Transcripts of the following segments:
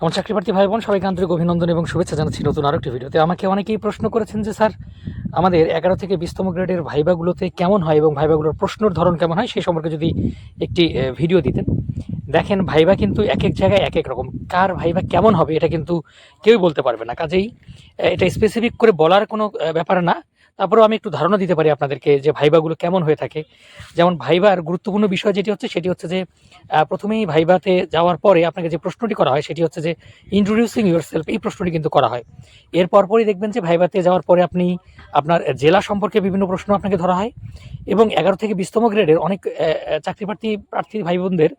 আমার চাকরিপ্রার্থী ভাই বোন সবাইকে আন্তরিক অভিনন্দন এবং শুভেচ্ছা জানাচ্ছি নতুন আরও একটি ভিডিওতে। আমাকে অনেকেই প্রশ্ন করেছেন যে, স্যার, আমাদের এগারো থেকে বিশতম গ্রেডের ভাইবাগুলোতে কেমন হয় এবং ভাইবাগুলোর প্রশ্নর ধরন কেমন হয়? সেই সম্পর্কে যদি একটি ভিডিও দিতেন। দেখেন, ভাইবা কিন্তু এক এক জায়গায় এক এক রকম। কার ভাইবা কেমন হবে এটা কিন্তু কেউই বলতে পারবে না। কাজেই এটা স্পেসিফিক করে বলার কোনো ব্যাপার না। তারপরেও আমি একটু ধারণা দিতে পারি আপনাদেরকে যে ভাইবাগুলো কেমন হয়ে থাকে। যেমন ভাইবার গুরুত্বপূর্ণ বিষয় যেটি হচ্ছে, সেটি হচ্ছে যে প্রথমেই ভাইবাতে যাওয়ার পরে আপনাকে যে প্রশ্নটি করা হয়, সেটি হচ্ছে যে ইন্ট্রোডিউসিং ইউর সেলফ এই প্রশ্নটি কিন্তু করা হয়। এর পরপরই দেখবেন যে, ভাইবাতে যাওয়ার পরে আপনি আপনার জেলা সম্পর্কে বিভিন্ন প্রশ্ন আপনাকে ধরা হয় এবং এগারো থেকে বিশতম গ্রেডের অনেক চাকরি প্রার্থী প্রার্থী ভাই বোনদের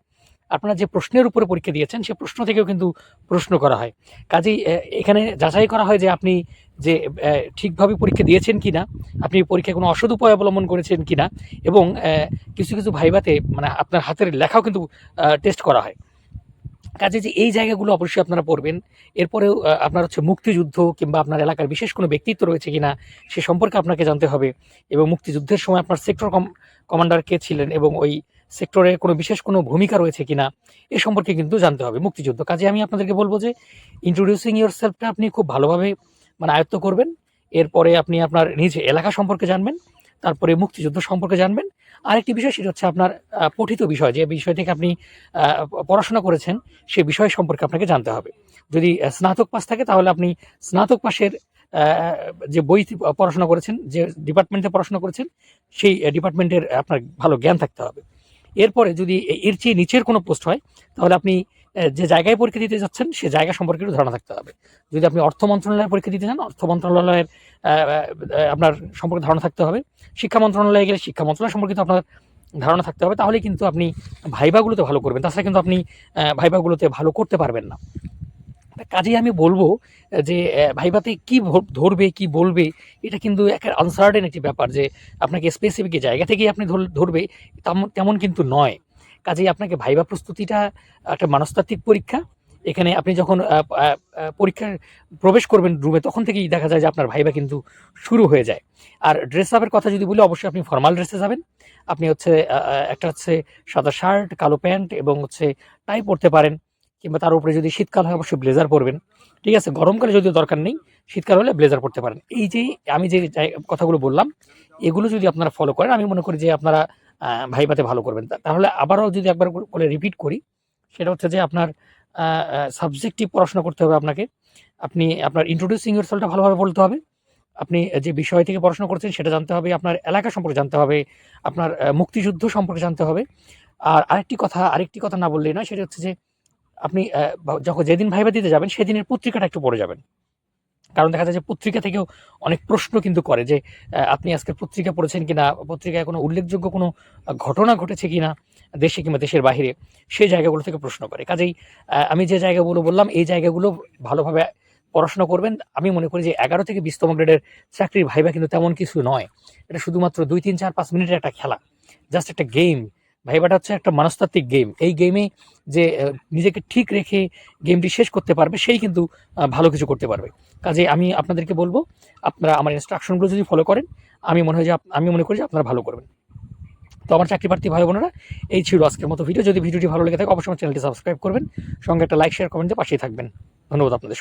আপনারা যে প্রশ্নের উপরে পরীক্ষা দিয়েছেন, সে প্রশ্ন থেকেও কিন্তু প্রশ্ন করা হয়। কাজেই এখানে যাচাই করা হয় যে আপনি যে ঠিকভাবে পরীক্ষা দিয়েছেন কি না আপনি পরীক্ষায় কোনো অসৎ উপায় অবলম্বন করেছেন কি না এবং কিছু কিছু ভাইবাতে মানে আপনার হাতের লেখাও কিন্তু টেস্ট করা হয়। কাজে যে এই জায়গাগুলো অবশ্যই আপনারা পড়বেন। এরপরেও আপনার হচ্ছে মুক্তিযুদ্ধ কিংবা আপনার এলাকার বিশেষ কোনো ব্যক্তিত্ব রয়েছে কিনা, সে সম্পর্কে আপনাকে জানতে হবে এবং মুক্তিযুদ্ধের সময় আপনার সেক্টর কম কমান্ডার কে ছিলেন এবং ওই সেক্টরে কোনো বিশেষ কোনো ভূমিকা রয়েছে কিনা, এ সম্পর্কে কিন্তু জানতে হবে। মুক্তিযুদ্ধ কাজে আমি আপনাদেরকে বলব যে ইন্ট্রোডিউসিং ইউর সেলফটা আপনি খুব ভালোভাবে মানে আয়ত্ত করবেন। এরপরে আপনি আপনার নিজ এলাকা সম্পর্কে জানবেন, তারপরে মুক্তিযুদ্ধ সম্পর্কে জানবেন। আরেকটি বিষয় সেটা হচ্ছে আপনার পঠিত বিষয়, যে বিষয় থেকে আপনি পড়াশোনা করেছেন, সে বিষয় সম্পর্কে আপনাকে জানতে হবে। যদি স্নাতক পাস থাকে, তাহলে আপনি স্নাতক পাশের যে বই পড়াশোনা করেছেন, যে ডিপার্টমেন্টে পড়াশোনা করেছেন, সেই ডিপার্টমেন্টের আপনার ভালো জ্ঞান থাকতে হবে। এরপরে যদি এর চেয়ে নিচের কোনো পোস্ট হয়, তাহলে আপনি যে জায়গায় পরীক্ষা দিতে যাচ্ছেন, সে জায়গা সম্পর্কে একটু ধারণা থাকতে হবে। যদি আপনি অর্থ মন্ত্রণালয়ের পরীক্ষা দিতে চান, অর্থ মন্ত্রণালয়ের আপনার সম্পর্কে ধারণা থাকতে হবে। শিক্ষা মন্ত্রণালয়ে গেলে শিক্ষা মন্ত্রণালয় সম্পর্কিত আপনার ধারণা থাকতে হবে। তাহলে কিন্তু আপনি ভাইবাগুলোতে ভালো করবেন। তাছাড়া কিন্তু আপনি ভাইভাগুলোতে ভালো করতে পারবেন না। কাজেই আমি বলব যে ভাইভাতে কি ধরবে, কি বলবে, এটা কিন্তু একটা আনসার্টেন একটি ব্যাপার যে, আপনাকে স্পেসিফিক জায়গা থেকেই আপনি ধর- ধরবে তেমন- কিন্তু নয়। কাজেই আপনাকে ভাইবা প্রস্তুতিটা একটা মনস্তাত্ত্বিক পরীক্ষা। এখানে আপনি যখন পরীক্ষায় প্রবেশ করবেন রুমে তখন থেকেই দেখা যায় যে, আপনার ভাইবা কিন্তু শুরু হয়ে যায়। আর ড্রেস আপের কথা যদি বলি, অবশ্যই আপনি ফর্মাল ড্রেসে যাবেন। আপনি হচ্ছে একটা হচ্ছে সাদা শার্ট কালো প্যান্ট এবং হচ্ছে টাই পরতে পারেন। কিংবা তার উপরে যদি শীতকাল হয়, অবশ্যই ব্লেজার পরবেন। ঠিক আছে? গরমকালে যদিও দরকার নেই, শীতকাল হলে ব্লেজার পরতে পারেন। এই যে আমি যে কথাগুলো বললাম, এগুলো যদি আপনারা ফলো করেন, আমি মনে করি যে আপনারা ভাইবাতে ভালো করবেন। তাহলে আবারও যদি একবার করে রিপিট করি, সেটা হচ্ছে যে আপনার সাবজেক্টিভ পড়াশোনা করতে হবে আপনাকে। আপনি, আপনার ইন্ট্রোডিউসিং ইউরসেলটা ভালোভাবে বলতে হবে। আপনি যে বিষয় থেকে পড়াশোনা করছেন, সেটা জানতে হবে। আপনার এলাকা সম্পর্কে জানতে হবে। আপনার মুক্তিযুদ্ধ সম্পর্কে জানতে হবে। আর আরেকটি কথা আরেকটি কথা না বললেই না সেটা হচ্ছে যে আপনি যখন যেদিন ভাইবা দিতে যাবেন, সেদিনের পত্রিকাটা একটু পড়ে যাবেন। কারণ দেখা যায় যে পত্রিকা থেকেও অনেক প্রশ্ন কিন্তু করে যে আপনি আজকে পত্রিকা পড়েছেন কিনা, পত্রিকায় কোনো উল্লেখযোগ্য কোনো ঘটনা ঘটেছে কিনা, দেশে কিংবা দেশের বাইরে সেই জায়গাগুলো থেকে প্রশ্ন করে। কাজেই আমি যে জায়গাগুলো বললাম, এই জায়গাগুলো ভালোভাবে পড়াশোনা করবেন। আমি মনে করি যে এগারো থেকে বিশতম গ্রেডের চাকরির ভাইবা কিন্তু তেমন কিছু নয়। এটা শুধুমাত্র দুই, তিন, চার, পাঁচ মিনিটের একটা খেলা। জাস্ট একটা গেম। ভাইবাটা হচ্ছে একটা মনস্তাত্ত্বিক গেম এই গেমে যে নিজেকে ঠিক রেখে গেমটি শেষ করতে পারবে, সেই কিন্তু ভালো কিছু করতে পারবে। কাজে আমি আপনাদেরকে বলব, আপনারা আমার ইনস্ট্রাকশনগুলো যদি ফলো করেন, আমি মনে হয় যে, আমি মনে করি যে আপনারা ভালো করবেন। তো আমার চাকরি প্রার্থী ভাই বোনেরা, এই ছিল আজকের মতো ভিডিও যদি ভিডিওটি ভালো লেগে থাকে, অবশ্যই চ্যানেলটি সাবস্ক্রাইব করবেন। সঙ্গে একটা লাইক শেয়ার কমেন্টে পাশেই থাকবেন। ধন্যবাদ আপনাদের।